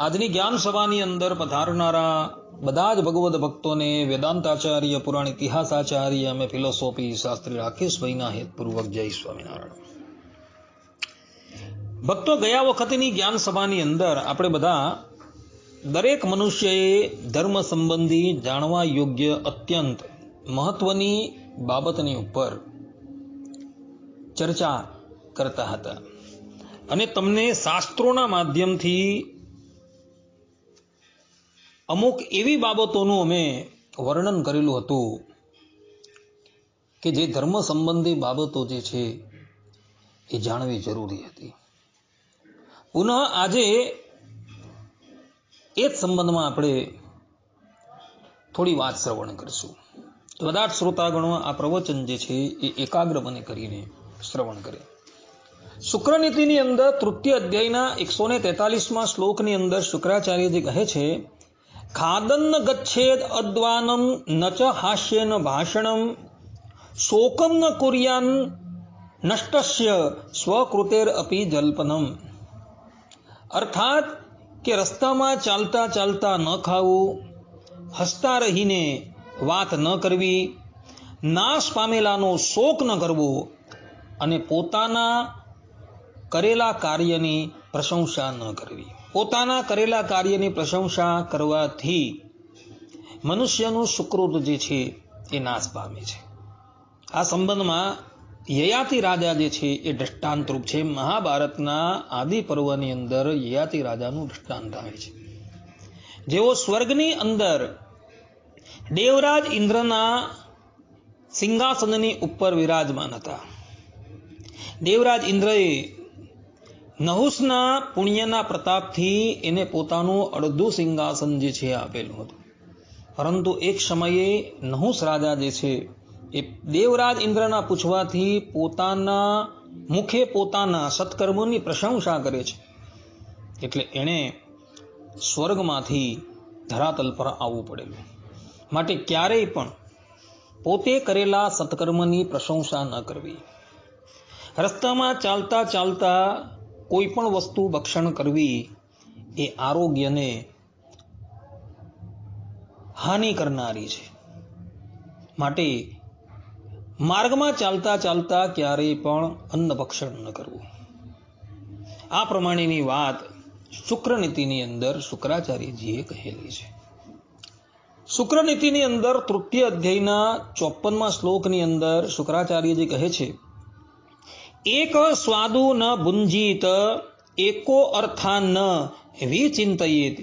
આજની જ્ઞાન સભાની અંદર પધારનારા બધા જ ભગવદ ભક્તોને વેદાંતાચાર્ય, પુરાણ ઇતિહાસાચાર્ય અને ફિલોસોફી શાસ્ત્રી રાકેશભાઈના હેતપૂર્વક જય સ્વામિનારાયણ. ભક્તો, ગયા વખતની જ્ઞાન સભાની અંદર આપણે બધા દરેક મનુષ્યએ ધર્મ સંબંધી જાણવા યોગ્ય અત્યંત મહત્વની બાબતની ઉપર ચર્ચા કરતા હતા. અને તમને શાસ્ત્રોના માધ્યમથી અમુક એવી બાબતોનું અમે વર્ણન કરેલું હતું કે જે ધર્મ સંબંધી બાબતો જે છે એ જાણવી જરૂરી હતી. પુનઃ આજે એ જ સંબંધમાં આપણે થોડી વાત શ્રવણ કરીશું. બધા જ શ્રોતાગણો આ પ્રવચન જે છે એ એકાગ્ર બને કરીને શ્રવણ કરે. શુક્રનીતિની અંદર તૃતીય અધ્યાયના એકસો ને તેતાલીસમાં શ્લોકની અંદર શુક્રાચાર્યજી કહે છે ખાદન્ન ગચ્છેદ અદ્વાનમ ન ચ હાસ્યેન ભાષણમ. શોકમ ન કુર્યાન નષ્ટસ્ય સ્વકૃતેર અપી જલ્પનમ. અર્થાત કે રસ્તામાં ચાલતા ચાલતા ન ખાવું, હસતા રહીને વાત ન કરવી, નાશ પામેલાનો શોક ન કરવો અને પોતાના કરેલા કાર્યની પ્રશંસા ન કરવી. પોતાના કરેલા કાર્યની પ્રશંસા કરવાથી મનુષ્યનું સુકૃત જે છે એ નાશ પામે છે. આ સંબંધમાં યયાતિ રાજા જે છે એ દ્રષ્ટાંતરૂપ છે. મહાભારતના આદિ પર્વની અંદર યયાતિ રાજાનું દ્રષ્ટાંત આવે છે. જેઓ સ્વર્ગની અંદર દેવરાજ ઇન્દ્રના સિંહાસનની ઉપર વિરાજમાન હતા. દેવરાજ ઇન્દ્રએ નહુસના પુણ્યના પ્રતાપથી એને પોતાનું અડધું સિંહાસન જે છે આપેલું હતું. પરંતુ એક સમયે નહુસ રાજા જે છે એ દેવરાજ ઇન્દ્રના પૂછવાથી પોતાના મુખે પોતાના સત્કર્મોની પ્રશંસા કરે છે. એટલે એણે સ્વર્ગમાંથી ધરાતલ પર આવવું પડેલું. માટે ક્યારેય પણ પોતે કરેલા સત્કર્મની પ્રશંસા ન કરવી. રસ્તામાં ચાલતા ચાલતા કોઈ પણ વસ્તુ ભક્ષણ કરવી એ આરોગ્યને હાનિ કરનારી છે. માટે માર્ગમાં ચાલતા ચાલતા ક્યારેય પણ અન્ન ભક્ષણ ન કરવું. આ પ્રમાણેની વાત શુક્રનીતિની અંદર શુક્રાચાર્યજીએ કહેલી છે. શુક્રનીતિની અંદર તૃતીય અધ્યાયના ચોપનમાં શ્લોકની અંદર શુક્રાચાર્યજી કહે છે એક સ્વાદુ ન ભુંજીત, એકો અર્થાન વિચિંતયેત.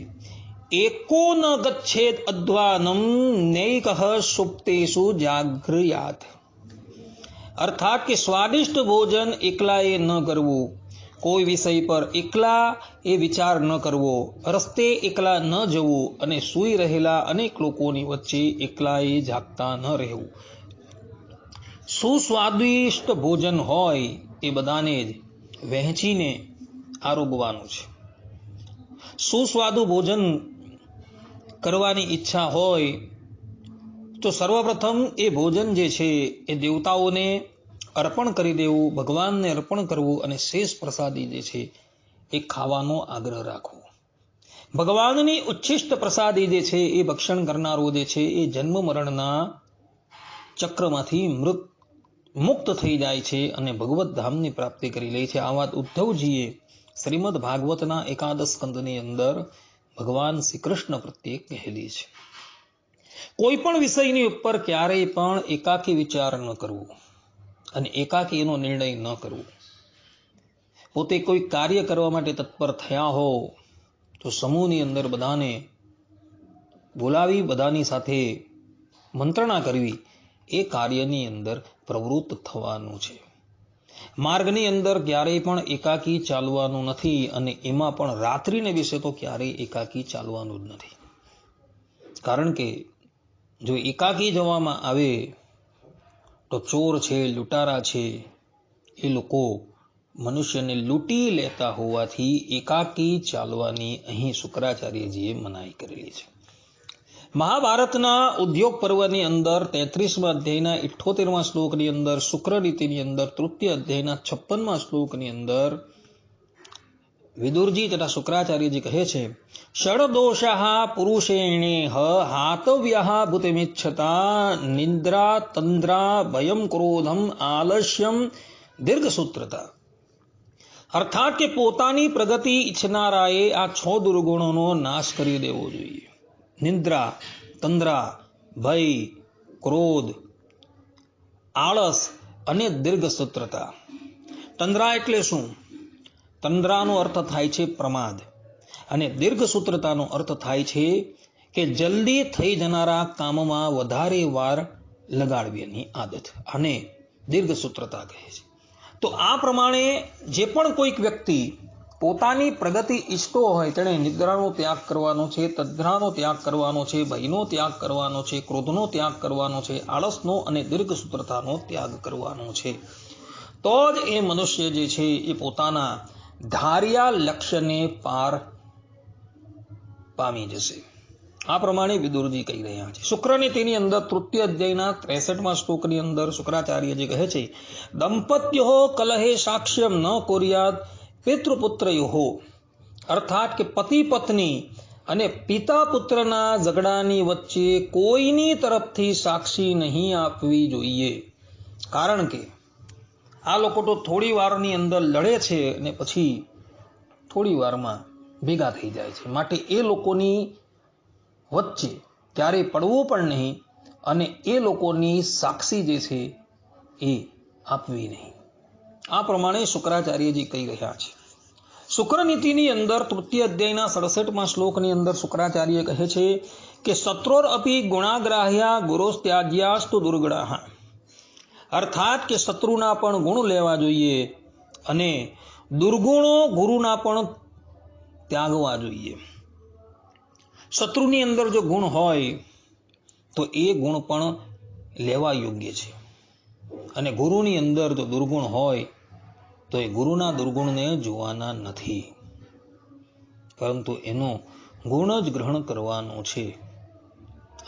એકો ન ગચ્છેદ અદ્વાનમ નૈક સુપ્તેશુ જાગૃયાત અર્થાત કે સ્વાદિષ્ટ ભોજન એકલાએ ન કરવું. કોઈ વિષય પર એકલા એ વિચાર ન કરવો. રસ્તે એકલા ન જવું અને સૂઈ રહેલા અનેક લોકોની વચ્ચે એકલાએ જાગતા ન રહેવું. સુસ્વાદિષ્ટ ભોજન હોય એ બધાને જ વહેંચીને આરોગવાનું છે. સુસ્વાદુ ભોજન કરવાની ઈચ્છા હોય? તો સર્વપ્રથમ એ ભોજન જે છે એ દેવતાઓને અર્પણ કરી દેવું, ભગવાનને અર્પણ કરવું અને શેષ પ્રસાદી જે છે એ ખાવાનો આગ્રહ રાખવો. ભગવાનની ઉચ્છિષ્ટ પ્રસાદી જે છે એ ભક્ષણ કરનારો જે છે એ જન્મ મરણના ચક્રમાંથી મૃત મુક્ત થઈ જાય છે અને ભગવત ધામની પ્રાપ્તિ કરી લે છે. આ વાત ઉદ્ધવજીએ શ્રીમદ ભાગવતના એકાદશ સ્કંદની અંદર ભગવાન શ્રી કૃષ્ણ પ્રત્યે કહેલી છે. કોઈ પણ વિષયની ઉપર ક્યારેય પણ એકાકી વિચાર ન કરવો અને એકાકી એનો નિર્ણય ન કરવો. પોતે કોઈ કાર્ય કરવા માટે તત્પર થયા હો તો સમૂહની અંદર બધાને બોલાવી, બધાની સાથે મંત્રણા કરવી એ કાર્યની અંદર પ્રવૃત્ત થવાનું છે. માર્ગની અંદર ક્યારેય પણ એકાકી ચાલવાનું નથી અને એમાં પણ રાત્રિને વિશે તો ક્યારેય એકાકી ચાલવાનું જ નથી. કારણ કે જો એકાકી જવામાં આવે તો ચોર છે, લૂંટારા છે, એ લોકો મનુષ્યને લૂંટી લેતા હોવાથી એકાકી ચાલવાની અહીં શુક્રાચાર્યજીએ મનાઈ કરેલી છે. મહાભારતના ઉદ્યોગ પર્વની અંદર તેત્રીસમાં અધ્યાયના ઇઠ્ઠોતેરમા શ્લોકની અંદર શુક્ર નીતિની અંદર, તૃતીય અધ્યાયના છપ્પનમાં શ્લોકની અંદર વિદુરજી તથા શુક્રાચાર્યજી કહે છે, ષડદોષા પુરુષેણે હાતવ્ય ભૂતિમિચ્છતા નિદ્રા તંદ્રા ભયમ ક્રોધમ આલસ્યમ દીર્ઘસૂત્રતા. અર્થાત કે પોતાની પ્રગતિ ઈચ્છનારાએ આ છ દુર્ગુણોનો નાશ કરી દેવો જોઈએ. નિંદ્રા, તંદ્રા, ભય, ક્રોધ, આળસ અને દીર્ઘસૂત્રતા. તંદ્રા એટલે શું? તંદ્રાનો અર્થ થાય છે પ્રમાદ અને દીર્ઘસૂત્રતાનો અર્થ થાય છે કે જલ્દી થઈ જનારા કામમાં વધારે વાર લગાડવીની આદત અને દીર્ઘસૂત્રતા કહે છે. તો આ પ્રમાણે જે પણ કોઈક વ્યક્તિ પોતાની પ્રગતિ ઈચ્છતો હોય તેણે નિદ્રાનો ત્યાગ કરવાનો છે તદ્રાનો ત્યાગ કરવાનો છે, ભયનો ત્યાગ કરવાનો છે, ક્રોધનો ત્યાગ કરવાનો છે, આળસનો અને દીર્ઘસૂત્રતાનો ત્યાગ કરવાનો છે. તો જ એ મનુષ્ય જે છે એ પોતાના ધાર્યા લક્ષ્યને પાર પામી જશે. આ પ્રમાણે વિદુરજી કહી રહ્યા છે. શુક્રની તેની અંદર તૃતીય અધ્યાયના ત્રેસઠમાં શ્લોકની અંદર શુક્રાચાર્યજી કહે છે, દંપત્યો કલહે સાક્ષ્યમ ન કોરિયાદ પિતૃપુત્રયો અર્થાત કે પતિ પત્ની અને પિતા પુત્રના ઝઘડાની વચ્ચે કોઈની તરફથી સાક્ષી નહીં આપવી જોઈએ. કારણ કે આ લોકો તો થોડી વારની અંદર લડે છે અને પછી થોડી વારમાં ભેગા થઈ જાય છે. માટે એ લોકોની વચ્ચે ક્યારે પડવું પણ નહીં અને એ લોકોની સાક્ષી જે છે એ આપવી નહીં. આ પ્રમાણે શુક્રાચાર્યજી કહી રહ્યા છે. શુક્રનીતિની અંદર તૃતીય અધ્યાયના સડસઠમાં શ્લોકની અંદર શુક્રાચાર્ય કહે છે કે શત્રોર અપી ગુણાગ્રાહ્યા ગુરોસ્ત્યાજ્યાસ્તુ દુર્ગણા અર્થાત કે શત્રુના પણ ગુણ લેવા જોઈએ અને દુર્ગુણો ગુરુના પણ ત્યાગવા જોઈએ. શત્રુની અંદર જો ગુણ હોય, તો એ ગુણ પણ લેવા યોગ્ય છે. અને ગુરુની અંદર જો દુર્ગુણ હોય તો એ ગુરુના દુર્ગુણને જોવાના નથી. પરંતુ એનો ગુણ જ ગ્રહણ કરવાનો છે.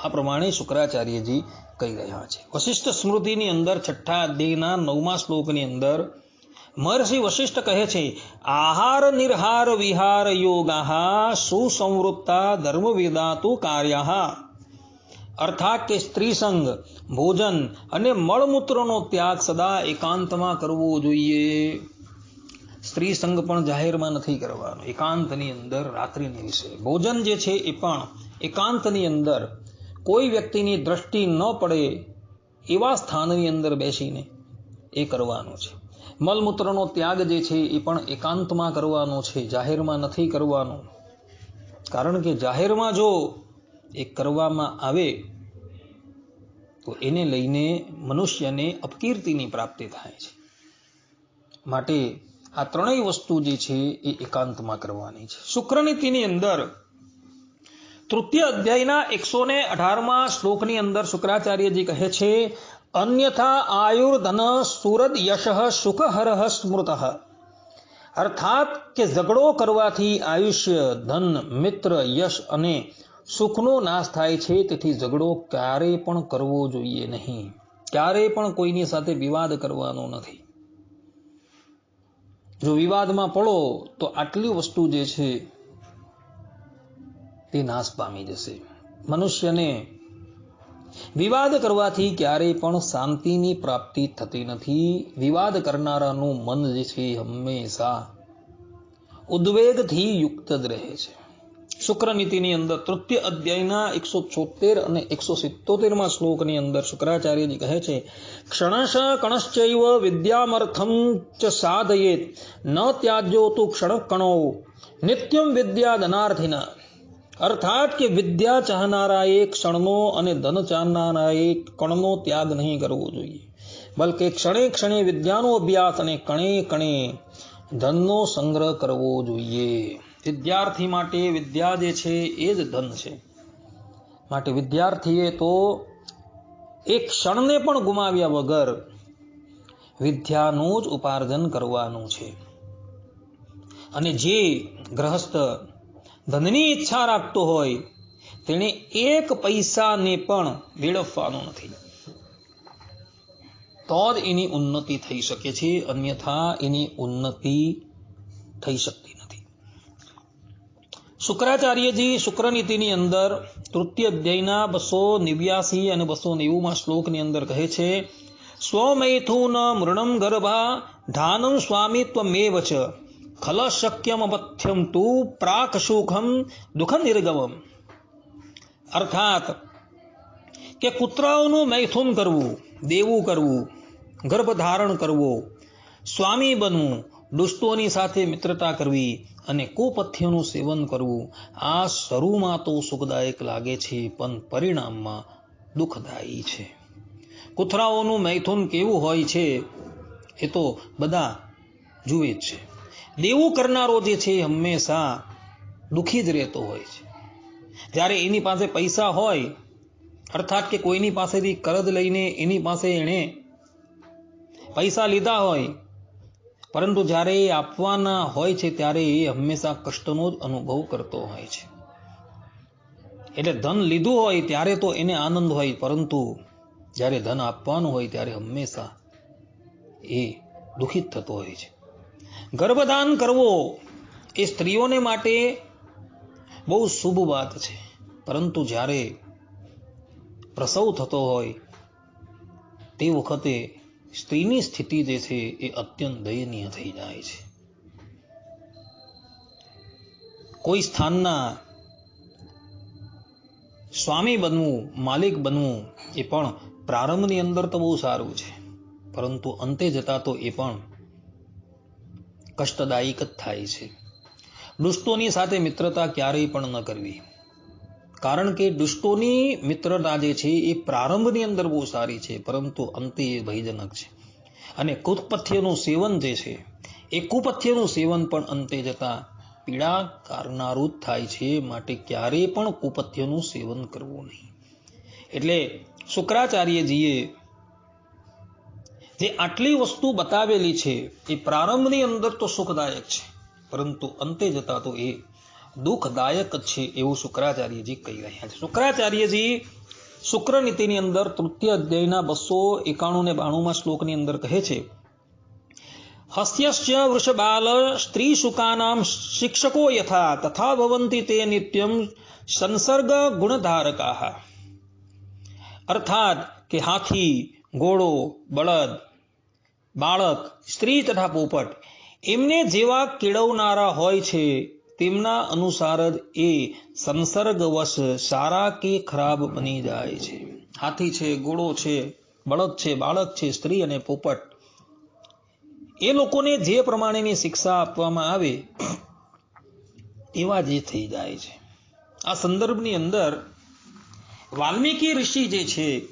આ પ્રમાણે શુક્રાચાર્યજી કહી રહ્યા છે. વશિષ્ઠ સ્મૃતિની અંદર છઠ્ઠા અધ્યયના નવમા શ્લોકની અંદર મહર્ષિ વશિષ્ઠ કહે છે, આહાર નિર્હાર વિહાર યોગા સુસંવૃત્તા ધર્મ વેદાતુ કાર્ય અર્થાત કે સ્ત્રીસંગ ભોજન અને મળમૂત્રનો ત્યાગ સદા એકાંતમાં કરવો જોઈએ. સ્ત્રી સંગ પણ જાહેરમાં નથી કરવાનો. એકાંતની અંદર રાત્રિની વિશે. ભોજન જે છે એ પણ એકાંતની અંદર કોઈ વ્યક્તિની દ્રષ્ટિ ન પડે એવા સ્થાનની અંદર બેસીને એ કરવાનું છે. મલમૂત્રનો ત્યાગ જે છે એ પણ એકાંતમાં કરવાનો છે. જાહેરમાં નથી કરવાનો. કારણ કે જાહેરમાં જો એ કરવામાં આવે તો એને લઈને મનુષ્યને અપકીર્તિની પ્રાપ્તિ થાય છે. માટે આ ત્રણેય વસ્તુ જે છે એ એકાંતમાં કરવાની છે. શુક્રનીતિની અંદર તૃતીય અધ્યાયના એકસો ને અઢારમાં શ્લોકની અંદર શુક્રાચાર્યજી કહે છે, અન્યથા આયુર્ધન સુરદ યશ સુખહર સ્મૃત. અર્થાત કે ઝઘડો કરવાથી આયુષ્ય, ધન, મિત્ર, યશ અને સુખનો નાશ થાય છે, તેથી ઝઘડો ક્યારેય પણ કરવો જોઈએ નહીં. ક્યારેય પણ કોઈની સાથે વિવાદ કરવાનો નથી. જો વિવાદમાં પડો, તો આટલી વસ્તુ જે છે, તે નાશ પામી જશે. મનુષ્યને વિવાદ કરવાથી ક્યારેય પણ શાંતિની પ્રાપ્તિ થતી નથી. વિવાદ કરનારાનું મન જે છે, હંમેશા ઉદ્વેગથી યુક્ત જ રહે છે. શુક્રનીતિની અંદર તૃતીય અધ્યાયના એકસો છોતેર અને એકસો સિત્તોતેરમાં શ્લોકની અંદર શુક્રાચાર્યજી કહે છે, ક્ષણશ કણશ્ચૈવ વિદ્યામર્થમ ચ સાધયેત, ન ત્યાજ્યો તું ક્ષણ કણો નિત્યમ વિદ્યા ધનાર્થિના અર્થાત કે વિદ્યા ચાહનારાએ ક્ષણનો અને ધન ચાહનારાએ કણનો ત્યાગ નહીં કરવો જોઈએ, બલકે ક્ષણે ક્ષણે વિદ્યાનો અભ્યાસ અને કણે કણે ધનનો સંગ્રહ કરવો જોઈએ. વિદ્યાર્થી માટે વિદ્યા જે છે એ જ ધન છે. માટે વિદ્યાર્થીએ તો એક ક્ષણને પણ ગુમાવ્યા વગર વિદ્યાનું જ ઉપાર્જન કરવાનું છે. અને જે ગ્રહસ્થ ધનની ઈચ્છા રાખતો હોય, તેણે એક પૈસાને પણ વેડફવાનો નથી. તો જ એની ઉન્નતિ થઈ શકે છે, અન્યથા એની ઉન્નતિ થઈ શકતી શુક્રાચાર્યજી શુક્રનીતિની અંદર તૃતીય અધ્યાયના બસો નેવ્યાસી અને બસો નેવુંમાં શ્લોકની અંદર કહે છે, સ્વમૈથુન મૃણમ ગર્ભા ધાનમ સ્વામિત્વમેવ ચ ખલ શક્યમ અપથ્યમ તુ પ્રાક સુખમ દુઃખ નિર્ગમમ. અર્થાત કે કૂતરાઓનું મૈથુન કરવું, દેવું કરવું, ગર્ભ ધારણ કરવો, સ્વામી બનવું દુષ્ટોની સાથે મિત્રતા કરવી અને કુપથ્યનું સેવન કરવું, આ શરૂમાં તો સુખદાયક લાગે છે, પણ પરિણામમાં દુઃખદાયી છે. કૂતરાઓનું મૈથુન કેવું હોય છે, એ તો બધા જુએ જ છે. દેવું કરનારો જે છે, હંમેશા દુઃખી જ રહેતો હોય છે. જ્યારે એની પાસે પૈસા હોય, અર્થાત કે કોઈની પાસેથી કરજ લઈને એની પાસે એણે પૈસા લીધા હોય પરંતુ જ્યારે એ આપવાના હોય છે, ત્યારે એ હંમેશા કષ્ટનો જ અનુભવ કરતો હોય છે. એટલે ધન લીધું હોય ત્યારે તો એને આનંદ હોય, પરંતુ જ્યારે ધન આપવાનું હોય ત્યારે હંમેશા એ દુઃખિત થતો હોય છે. ગર્ભદાન કરવો એ સ્ત્રીઓને માટે બહુ શુભ વાત છે, પરંતુ જ્યારે પ્રસવ થતો હોય તે વખતે સ્ત્રીની સ્થિતિ જે છે એ અત્યંત દયનીય થઈ જાય છે. કોઈ સ્થાનના સ્વામી બનવું, માલિક બનવું એ પણ પ્રારંભની અંદર તો બહુ સારું છે. પરંતુ અંતે જતા તો એ પણ કષ્ટદાયક જ થાય છે. દુષ્ટોની સાથે મિત્રતા ક્યારેય પણ ન કરવી. કારણ કે દુષ્ટોની મિત્રતા જે છે એ પ્રારંભની અંદર બહુ સારી છે, પરંતુ અંતે એ ભયજનક છે. અને કુતપથ્યનું સેવન જે છે, એ કુપથ્યનું સેવન પણ અંતે જતા પીડા કારનારું જ થાય છે, માટે ક્યારેય પણ કુપથ્યનું સેવન કરવું નહીં. એટલે શુક્રાચાર્યજીએ જે આટલી વસ્તુ બતાવેલી છે, એ પ્રારંભની અંદર તો સુખદાયક છે, પરંતુ અંતે જતા તો એ દુઃખદાયક છે એવું શુક્રાચાર્યજી કહી રહ્યા છે. શુક્રાચાર્યજી શુક્રનીતિની અંદર તૃતીય અધ્યાયના બસો એકાણું ને બાણુંમાં શ્લોકની અંદર કહે છે, હસ્યશ્ચ વૃષબાલ સ્ત્રી શુકાનામ શિક્ષકો યથા તથા ભવંતી તે નિત્યમ સંસર્ગ ગુણધારકા. અર્થાત કે હાથી, ઘોડો, બળદ, બાળક, સ્ત્રી તથા પોપટ, એમને જેવા કેળવનારા હોય છે તેમના અનુસાર જ એ સંસર્ગવશ સારા કે ખરાબ બની જાય છે. હાથી છે, ઘોડો છે, બળદ છે, બાળક છે, સ્ત્રી અને પોપટ. એ લોકોને જે પ્રમાણેની શિક્ષા આપવામાં આવે, એવા જે થઈ જાય છે. આ સંદર્ભની અંદર વાલ્મીકી ઋષિ જે છે,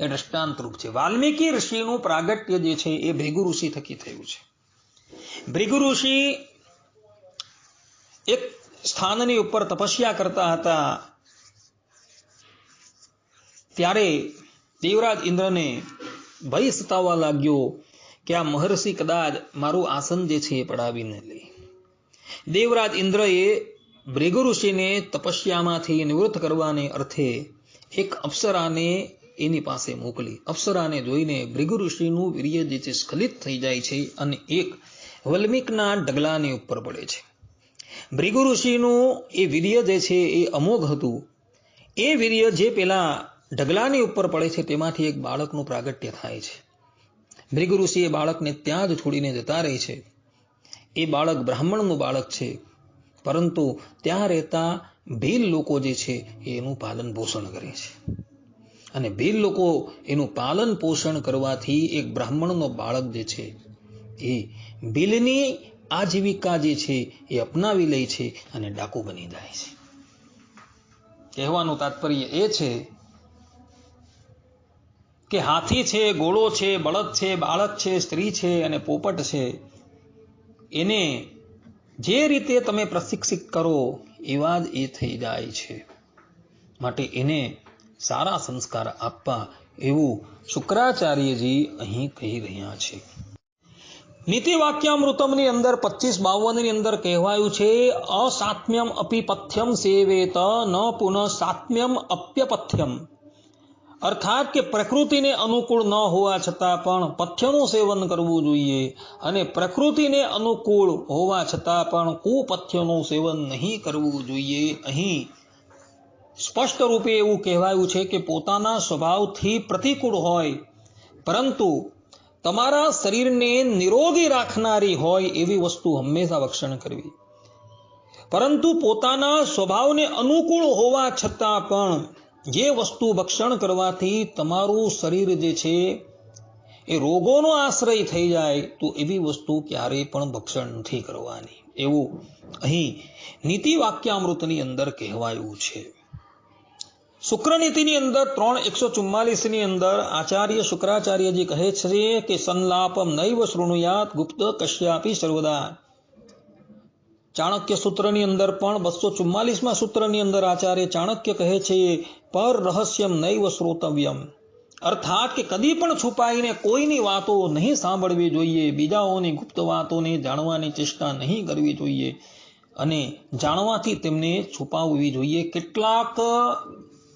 એ દ્રષ્ટાંતરૂપ છે. વાલ્મીકી ઋષિનું પ્રાગટ્ય જે છે, એ ભૃગુ ઋષિ થકી થયું છે. ભૃગુ ઋષિ એક સ્થાનની ઉપર તપસ્યા કરતા હતા. ત્યારે દેવરાજ ઇન્દ્રને ભય સતાવવા લાગ્યો કે આ મહર્ષિ કદાચ મારું આસન જે છે એ પડાવીને લે. દેવરાજ ઇન્દ્રએ ભૃગુ ઋષિને તપસ્યામાંથી નિવૃત્ત કરવાને અર્થે એક અપ્સરાને એની પાસે મોકલી. અપ્સરાને જોઈને ભૃગુ ઋષિનું વીર્ય જે છે સ્ખલિત થઈ જાય છે અને એક વલ્મિકના ડગલાની ઉપર પડે છે. ભૃગુ ઋષિનું એ વીર્ય જે છે એ અમોઘ હતું. એ વીર્ય જે પેલા ઢગલાની ઉપર પડે છે તેમાંથી એક બાળકનું પ્રાગટ્ય થાય છે. ભૃગુ ઋષિ એ બાળકને ત્યાં જ છોડીને જતા રહે છે. એ બાળક બ્રાહ્મણનું બાળક છે. પરંતુ ત્યાં રહેતા ભીલ લોકો જે છે એનું પાલન પોષણ કરે છે. અને ભીલ લોકો એનું પાલન પોષણ કરવાથી એક બ્રાહ્મણનો બાળક જે છે એ ભીલની આજીવિકા જે છે એ અપનાવી લે છે અને ડાકુ બની જાય છે. કહેવાનું તાત્પર્ય એ છે કે હાથી છે, ઘોડો છે, બળદ છે, બાળક છે, સ્ત્રી છે અને પોપટ છે, એને જે રીતે તમે પ્રશિક્ષિત કરો એવા જ એ થઈ જાય છે. માટે એને સારા સંસ્કાર આપવા એવું શુક્રાચાર્યજી અહીં કહી રહ્યા છે. નીતિ વાક્યામૃતમની અંદર પચીસ બાવનની અંદર કહેવાયું છે, અસાત્મ્યમ અપિપથ્યમ સેવેત, ન પુનઃ સાત્મ્યમ અપ્યપથ્યમ. અર્થાત કે પ્રકૃતિને અનુકૂળ ન હોવા છતાં પણ પથ્યનું સેવન કરવું જોઈએ અને પ્રકૃતિને અનુકૂળ હોવા છતાં પણ કુપથ્યનું સેવન નહીં કરવું જોઈએ. અહીં સ્પષ્ટ રૂપે એવું કહેવાયું છે કે પોતાના સ્વભાવથી પ્રતિકૂળ હોય, પરંતુ તમારા શરીરને નિરોગી રાખનારી હોય એવી વસ્તુ હંમેશા ભક્ષણ કરવી. પરંતુ પોતાના સ્વભાવને અનુકૂળ હોવા છતાં પણ જે વસ્તુ ભક્ષણ કરવાથી તમારું શરીર જે છે એ રોગોનો આશ્રય થઈ જાય, તો એવી વસ્તુ ક્યારેય પણ ભક્ષણ નથી કરવાની. એવું અહીં નીતિ વાક્યામૃતની અંદર કહેવાયું છે. શુક્રનીતિની અંદર ત્રણ એકસો ચુમ્માલીસની અંદર આચાર્ય શુક્રાચાર્યજી કહે છે કે સંલાપમ નૈવ શૃણુયાત ગુપ્ત કશ્યાપી સર્વદા. ચાણક્ય સૂત્રની અંદર પણ બસો ચુમ્માલીસમાં સૂત્રની અંદર આચાર્ય ચાણક્ય કહે છે, પર રહસ્યમ નૈવ શ્રોતવ્યમ. અર્થાત કે કદી પણ છુપાઈને કોઈની વાતો નહીં સાંભળવી જોઈએ, બીજાઓની ગુપ્ત વાતોને જાણવાની ચેષ્ટા નહીં કરવી જોઈએ અને જાણવાથી તેમને છુપાવવી જોઈએ. કેટલાક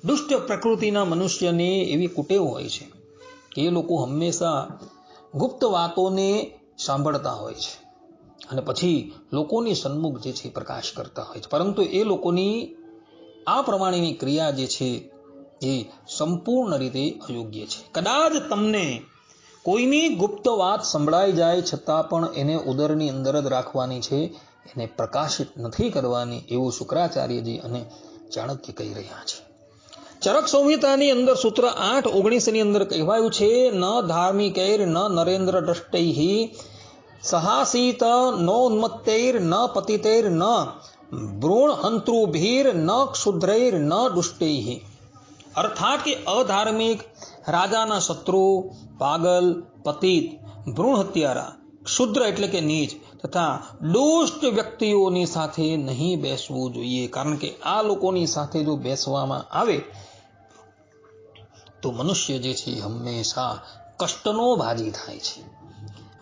દુષ્ટ પ્રકૃતિના મનુષ્યને એવી કુટેવ હોય છે કે એ લોકો હંમેશા ગુપ્ત વાતોને સાંભળતા હોય છે. અને પછી લોકોની સન્મુખ જે છે પ્રકાશ કરતા હોય છે. પરંતુ એ લોકોની આ પ્રમાણેની ક્રિયા જે છે એ સંપૂર્ણ રીતે અયોગ્ય છે. કદાચ તમને કોઈની ગુપ્ત વાત સંભળાઈ જાય છતાં પણ એને ઉદરની અંદર જ રાખવાની છે, એને પ્રકાશિત નથી કરવાની એવું શુક્રાચાર્યજી અને ચાણક્ય કહી રહ્યા છે. ચરક સંહિતાની અંદર સૂત્ર આઠ ઓગણીસની અંદર કહેવાયું છે, ન ધાર્મિકૈર ન નરેન્દ્ર દ્રષ્ટૈ સહાસીત નોન્મત્તૈર ન પતિતૈર, ન ભ્રૂણ અંતૃભીર ન ક્ષુદ્રૈર, ન દુષ્ટૈ અર્થાત કે અધાર્મિક, રાજાના શત્રુ, પાગલ, પતિત ભ્રૂણ હત્યારા ક્ષુદ્ર એટલે કે નીચ, તથા દુષ્ટ વ્યક્તિઓની સાથે નહીં બેસવું જોઈએ. કારણ કે આ લોકોની સાથે જો બેસવામાં આવે તો મનુષ્ય જે છે હંમેશા કષ્ટનો ભાજી થાય છે.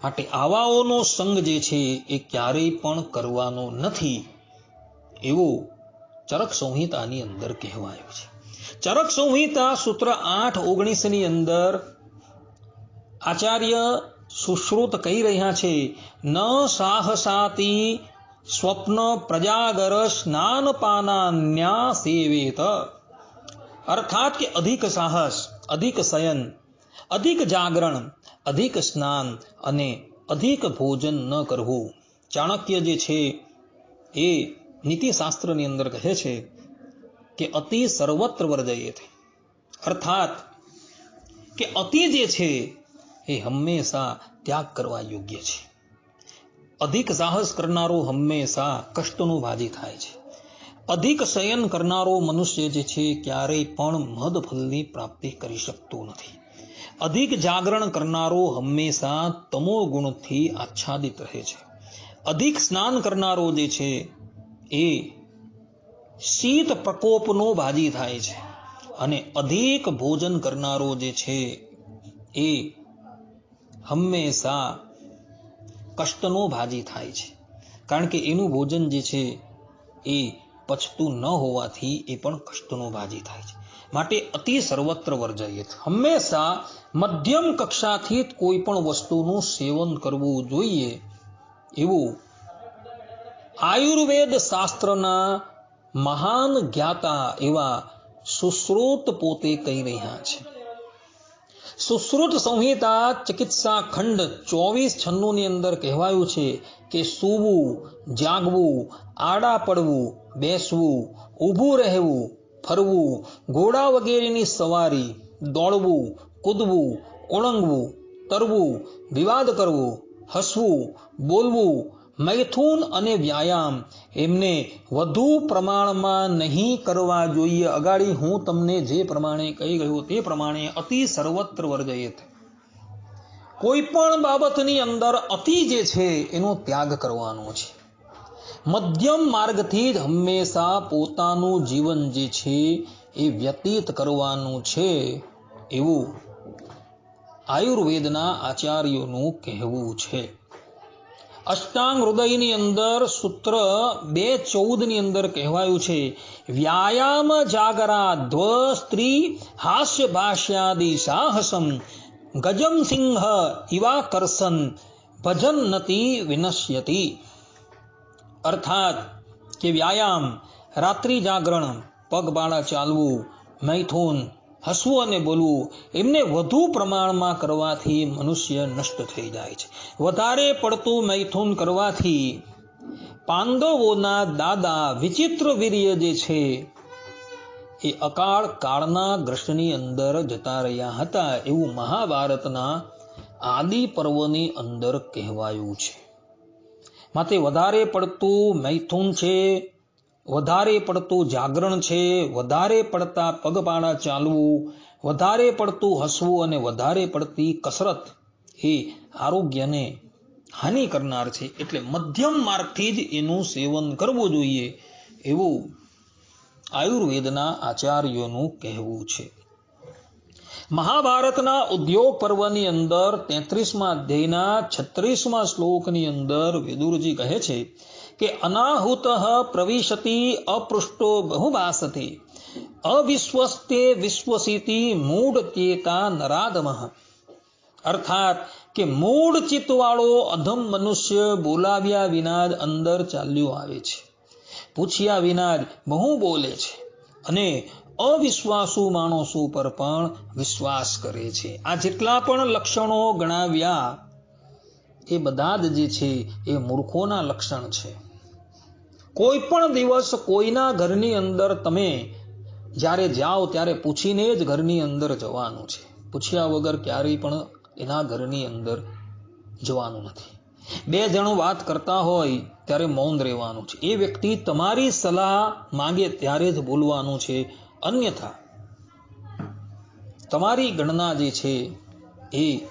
માટે આવાઓનો સંગ જે છે એ ક્યારેય પણ કરવાનો નથી એવું ચરક સંહિતાની અંદર કહેવાયું છે. ચરક સંહિતા સૂત્ર આઠ ઓગણીસની અંદર આચાર્ય સુશ્રુત કહી રહ્યા છે, ન સાહસાતી સ્વપ્ન પ્રજાગર સ્નાન પાનાન્યા સેવેત. અર્થાત કે અધિક સાહસ, અધિક શયન, અધિક જાગરણ, અધિક સ્નાન અને અધિક ભોજન ન કરવું. ચાણક્ય જે છે, એ નીતિશાસ્ત્રની અંદર કહે છે કે અતિ સર્વત્ર વર્જયે અર્થાત કે અતિ જે છે, એ હંમેશા ત્યાગ કરવા યોગ્ય છે. અધિક સાહસ કરનારો હંમેશા કષ્ટનો ભાજી થાય છે. અધિક શયન કરનારો મનુષ્ય જે છે ક્યારેય પણ મદફલની પ્રાપ્તિ કરી શકતો નથી. અધિક જાગરણ કરનારો હંમેશા તમો ગુણથી આચ્છાદિત રહે છે. અધિક સ્નાન કરનારો જે છે એ શીત પ્રકોપનો ભાજી થાય છે અને અધિક ભોજન કરનારો જે છે એ હંમેશા કષ્ટનો ભાજી થાય છે. કારણ કે એનું ભોજન જે છે એ પચતું ન હોવાથી એ પણ કષ્ટનો ભાજી થાય છે. માટે અતિ સર્વત્ર વર્જયિત હંમેશા મધ્યમ કક્ષાથી કોઈ પણ વસ્તુનું સેવન કરવું જોઈએ એવું આયુર્વેદ શાસ્ત્રના મહાન જ્ઞાતા એવા સુશ્રોત પોતે કહી રહ્યા છે. સુશ્રુત સંહિતા ચિકિત્સા ખંડ ચોવીસ છન્નુની અંદર કહેવાયું છે કે સૂવું, જાગવું, આડા પડવું, બેસવું, ઊભું રહેવું, ફરવું, ઘોડા વગેરેની સવારી, દોડવું, કૂદવું, ઓળંગવું, તરવું, વિવાદ કરવો, હસવું, બોલવું મૈથુન અને વ્યાયામ એમને વધુ પ્રમાણમાં નહીં કરવા જોઈએ. અગાડી હું તમને જે પ્રમાણે કહી ગયો તે પ્રમાણે અતિ સર્વત્ર વર્જયત. કોઈ પણ બાબતની અંદર અતિ જે છે એનો ત્યાગ કરવાનો છે. મધ્યમ માર્ગથી જ હંમેશા પોતાનું જીવન જે છે એ વ્યતીત કરવાનું છે એવું આયુર્વેદના આચાર્યોનું કહેવું છે. અષ્ટાંગ હૃદયની અંદર સૂત્ર બે ચૌદની અંદર કહેવાયું છે. વ્યાયામ જાગરા ધ્વ સ્ત્રી હાસ્ય ભાષ્યાદિ સાહસમ ગજમ સિંહ ઇવા કરસન ભજન નતી વિનશ્યતી. અર્થાત કે વ્યાયામ, રાત્રિ જાગરણ પગબાળા ચાલવું, મૈથુન હસવું અને બોલવું એમને વધુ પ્રમાણમાં કરવાથી મનુષ્ય નષ્ટ થઈ જાય છે. વધારે પડતું મૈથુન કરવાથી પાંડવોના દાદા વિચિત્ર વીર્ય જે છે, એ અકાળ કાળના ગ્રસ્તની અંદર જતા રહ્યા હતા એવું મહાભારતના આદિ પર્વની અંદર કહેવાયું છે. માટે વધારે પડતું મૈથુન છે વધારે પડતું જાગરણ છે, વધારે પડતા પગપાળા ચાલવું, વધારે પડતું હસવું અને વધારે પડતી કસરત એ આરોગ્યને હાનિ કરનાર છે. એટલે મધ્યમ માર્ગથી જ એનું સેવન કરવું જોઈએ એવું આયુર્વેદના આચાર્યોનું કહેવું છે. મહાભારતના ઉદ્યોગ પર્વની અંદર તેત્રીસમાં અધ્યાયના છત્રીસમાં શ્લોકની અંદર વેદુરજી કહે છે કે અનાહુત પ્રવિશતી અપૃષ્ટો બહુભાસતે અવિશ્વસ્તે વિશ્વસીતિ મૂળ ચેતા નરાધમ અર્થાત કે મૂળ ચિત્તવાળો અધમ મનુષ્ય બોલાવ્યા વિના જ અંદર ચાલ્યો આવે છે। પૂછ્યા વિના જ બહુ બોલે છે અને અવિશ્વાસુ માણસો પર પણ વિશ્વાસ કરે છે। આ જેટલા પણ લક્ષણો ગણાવ્યા એ બધા જ જે છે, એ મૂર્ખોના લક્ષણ છે. કોઈ પણ દિવસ કોઈના ઘરની અંદર તમે જ્યારે જાઓ ત્યારે પૂછીને જ ઘરની અંદર જવાનું છે. પૂછ્યા વગર ક્યારેય પણ એના ઘરની અંદર જવાનું નથી. બે જણો વાત કરતા હોય ત્યારે મૌન રહેવાનું છે. એ વ્યક્તિ તમારી સલાહ માંગે ત્યારે જ બોલવાનું છે. અન્યથા તમારી ગણના જે છે, એ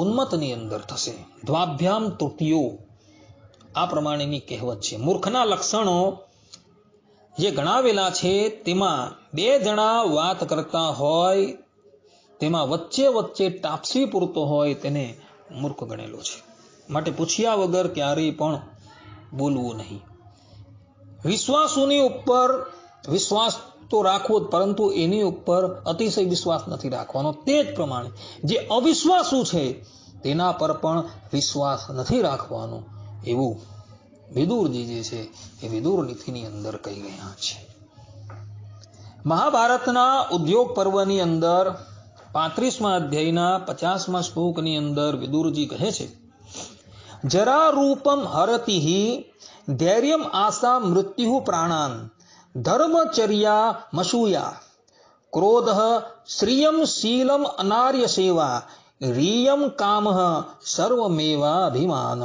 ઉન્મતની અંદર થશે. દ્વાભ્યામ તૃતીયો. આ પ્રમાણેની કહેવત છે. મૂર્ખના લક્ષણો જે ગણાવેલા છે, તેમાં બે જણા વાત કરતા હોય, તેમાં વચ્ચે વચ્ચે ટાપસી પૂરતો હોય તેને મૂર્ખ ગણેલો છે. માટે પૂછ્યા વગર ક્યારેય પણ બોલવું નહીં. વિશ્વાસોની ઉપર વિશ્વાસ તો રાખવો જ, પરંતુ એની ઉપર અતિશય વિશ્વાસ નથી રાખવાનો. તે જ પ્રમાણે જે અવિશ્વાસુ છે, તેના પર પણ વિશ્વાસ નથી રાખવાનો. એવું વિદુરજી જે છે, એ વિદુર નીતિની અંદર કહી ગયા છે. મહાભારતના ઉદ્યોગ પર્વની અંદર પાંત્રીસમાં અધ્યાયના પચાસમાં શ્લોકની અંદર વિદુરજી કહે છે, જરા રૂપમ હરતિહી ધૈર્યમ આશા મૃત્યુ પ્રાણાન ધર્મચર્યા મસૂયા ક્રોધ શ્રિયમ શીલમ અનાર્ય સેવા રિયમ કામ સર્વમેવાભિમાન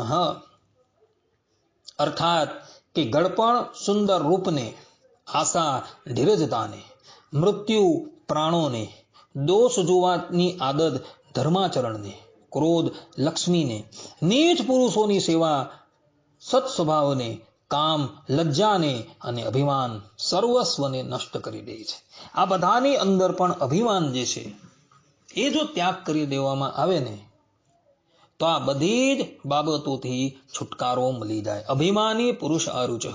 અર્થાત કે ગળપણ સુંદર રૂપને આશા ધીરજતાને મૃત્યુ પ્રાણોને દોષ જોવાની આદત ધર્માચરણને ક્રોધ લક્ષ્મીને નીચ પુરુષોની સેવા સત સ્વભાવને કામ, લજ્જાને અને અભિમાન સર્વસ્વને નષ્ટ કરી દે છે. આ બધાની અંદર પણ અભિમાન જે છે, એ જો ત્યાગ કરી દેવામાં આવે ને, તો આ બધી જ બાબતોથી છુટકારો મળી જાય. અભિમાની પુરુષ આરુચ.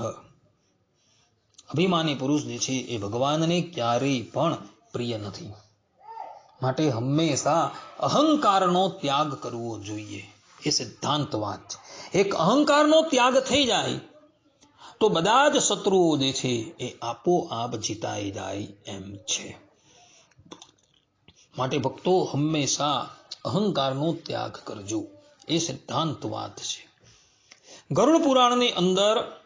અભિમાની પુરુષ જે છે, એ ભગવાનને ક્યારેય પણ પ્રિય નથી. માટે હંમેશા અહંકારનો ત્યાગ કરવો જોઈએ. એ સિદ્ધાંત વાત છે. એક અહંકારનો ત્યાગ થઈ જાય તો બધા જ શત્રુઓ જે છે એ આપોઆપ જીતાઈ જાય એમ છે. માટે ભક્તો હંમેશા અહંકારનો ત્યાગ કરજો. એ સિદ્ધાંત વાત છે. ગરુડ પુરાણની અંદર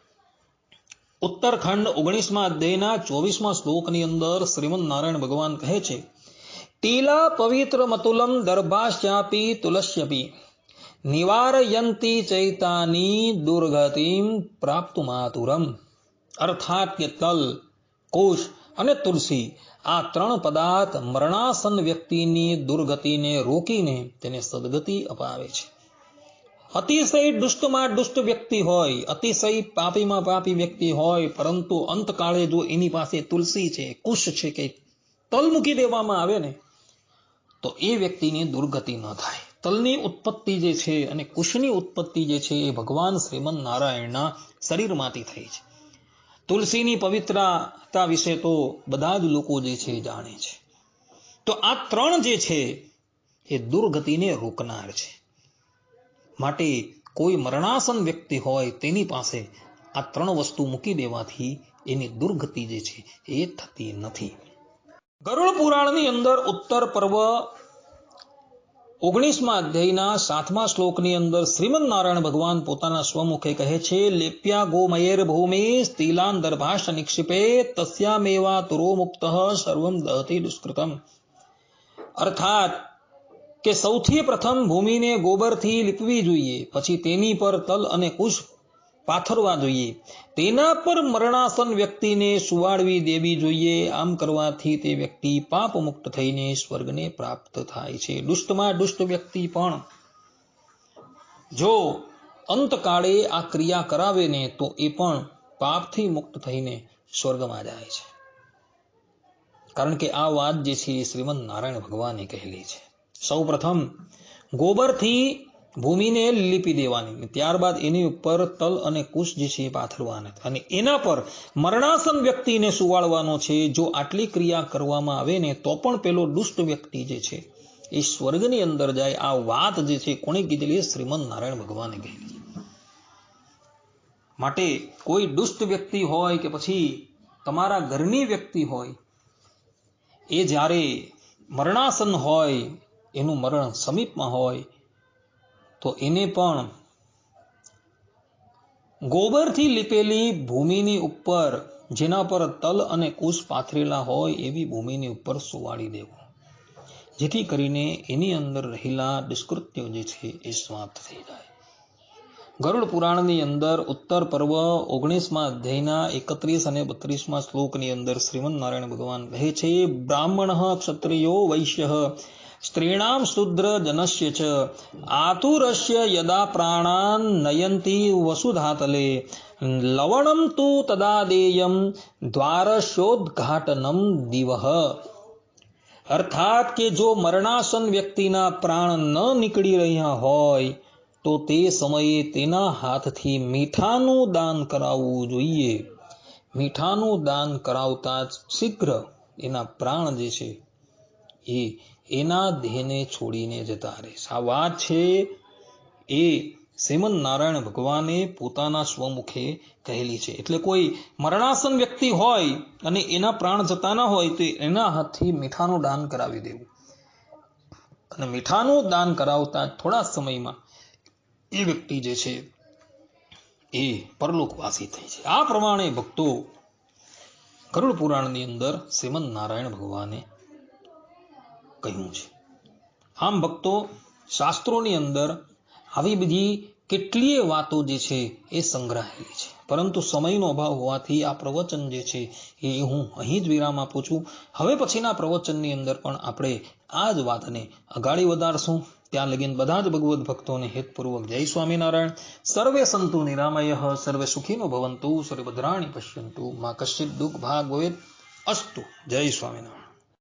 ઉત્તરખંડ ઓગણીસમાં અધ્યાયના ચોવીસમાં શ્લોકની અંદર શ્રીમદ નારાયણ ભગવાન કહે છે, ટીલા પવિત્ર મતુલમ દર્ભાશ્યાપી તુલસ્યપી. નિવારયંતી ચૈતાની દુર્ગતિમ પ્રાપ્ત માતુરમ અર્થાત કે તલ કોષ અને તુલસી આ ત્રણ પદાર્થ મરણાસન વ્યક્તિની દુર્ગતિને રોકીને તેને સદગતિ અપાવે છે. અતિશય દુષ્ટમાં દુષ્ટ વ્યક્તિ હોય, અતિશય પાપીમાં પાપી વ્યક્તિ હોય, પરંતુ અંતકાળે જો એની પાસે તુલસી છે, કુશ છે કે તલ મૂકી દેવામાં આવે ને, તો એ વ્યક્તિની દુર્ગતિ ન થાય. તલની ઉત્પત્તિ જે છે અને કુશની ઉત્પત્તિ જે છે એ ભગવાન શ્રીમદ નારાયણના શરીરમાંથી થઈ છે. તુલસીની પવિત્રતા વિશે તો બધા જ લોકો જે છે જાણે છે. તો આ ત્રણ જે છે એ દુર્ગતિને રોકનાર છે. માટે કોઈ મરણાસન વ્યક્તિ હોય તેની પાસે આ ત્રણ વસ્તુ મૂકી દેવાથી એની દુર્ગતિ જે છે એ થતી નથી. ગરુડ પુરાણની અંદર ઉત્તર પર્વ ઓગણીસમાં અધ્યાયના સાતમા શ્લોકની અંદર શ્રીમદ નારાયણ ભગવાન પોતાના સ્વમુખે કહે છે, લેપ્યા ગોમયેર ભૂમિ સ્તિલાન દર્ભાષ નિક્ષિપે તસ્યામેવા તુરો મુક્ત સર્વમ દહતી દુષ્કૃતમ. અર્થાત કે સૌથી પ્રથમ ભૂમિને ગોબરથી લીપવી જોઈએ, પછી તેની પર તલ અને કુશ પાથરવા જોઈએ. તેના પર મરણાસન વ્યક્તિને સુવાડવી દેવી જોઈએ. આમ કરવાથી તે વ્યક્તિ પાપ મુક્ત થઈને સ્વર્ગને પ્રાપ્ત થાય છે. દુષ્ટમાં દુષ્ટ વ્યક્તિ પણ જો અંતકાળે આ ક્રિયા કરાવે ને તો એ પણ પાપથી મુક્ત થઈને સ્વર્ગમાં જાય છે. કારણ કે આ વાત જે છે શ્રીમદ નારાયણ ભગવાને કહેલી છે. સૌ પ્રથમ ગોબરથી ભૂમિને લીપી દેવાની ત્યારબાદ એની ઉપર તલ અને કુશ જે છે એ પાથરવાના. અને એના પર મરણાસન વ્યક્તિને સુવાળવાનો છે. જો આટલી ક્રિયા કરવામાં આવે ને, તો પણ પેલો દુષ્ટ વ્યક્તિ જે છે એ સ્વર્ગની અંદર જાય. આ વાત જે છે કોણે કીધેલી? શ્રીમદ નારાયણ ભગવાને કહેલી માટે કોઈ દુષ્ટ વ્યક્તિ હોય કે પછી તમારા ઘરની વ્યક્તિ હોય, એ જ્યારે મરણાસન હોય, એનું મરણ સમીપમાં હોય તો એને પણ ગોબરથી લીપેલી ભૂમિની ઉપર, જેના પર તલ અને કુશ પાથરેલા હોય, એવી ભૂમિની ઉપર સુવાડી દેવું. જેથી કરીને એની અંદર રહેલા દુષ્કૃત્યો જે છે, એ સમાપ્ત થઈ જાય. ગરુડ પુરાણની અંદર ઉત્તર પર્વ ઓગણીસમાં અધ્યાયના એકત્રીસ અને બત્રીસમાં શ્લોકની અંદર શ્રીમદ નારાયણ ભગવાન કહે છે, બ્રાહ્મણ ક્ષત્રિયો વૈશ્ય સ્ત્રીણામ શુદ્ર જનસ્ય ચ આતુરસ્ય યદા પ્રાણાન નયંતી વસુધાતલે. લવણમ તુ તદા દેયમ દ્વારશોદ્ઘાટનમ દિવહ. અર્થાત કે જો મરણાસન વ્યક્તિના પ્રાણ ન નીકળી રહ્યા હોય, તો તે સમયે તેના હાથથી મીઠાનું દાન કરાવવું જોઈએ. મીઠાનું દાન કરાવતા જ શીઘ્ર એના પ્રાણ જે છે, એ એના દેહને છોડીને જતા રહેશે આ વાત છે એ શ્રીમદ નારાયણ ભગવાને પોતાના સ્વમુખે કહેલી છે. એટલે કોઈ મરણાસન વ્યક્તિ હોય અને એના પ્રાણ જતા ના હોય તો એના હાથથી મીઠાનું દાન કરાવી દેવું. અને મીઠાનું દાન કરાવતા થોડા સમયમાં એ વ્યક્તિ જે છે એ પરલોકવાસી થઈ છે. આ પ્રમાણે ભક્તો ગરુડ પુરાણની અંદર શ્રીમદ નારાયણ ભગવાને કહ્યું છે. આમ ભક્તો, શાસ્ત્રોની અંદર આવી બધી કેટલીય વાતો જે છે એ સંગ્રહાયેલી છે. પરંતુ સમયનો અભાવ હોવાથી આ પ્રવચન જે છે એ હું અહીં જ વિરામ આપું છું. હવે પછીના પ્રવચનની અંદર પણ આપણે આ જ વાતને અગાડી વધારશું. ત્યાં લગીન બધા જ ભગવત ભક્તોને હેતપૂર્વક જય સ્વામિનારાયણ. સર્વે સંતુ નિરામય, સર્વે સુખીનો ભવંતુ સર્વે ભદ્રાણી પશ્યંતુ. માં કશ્ચિત દુઃખ ભાગ હોય અસ્તુ. જય સ્વામિનારાયણ.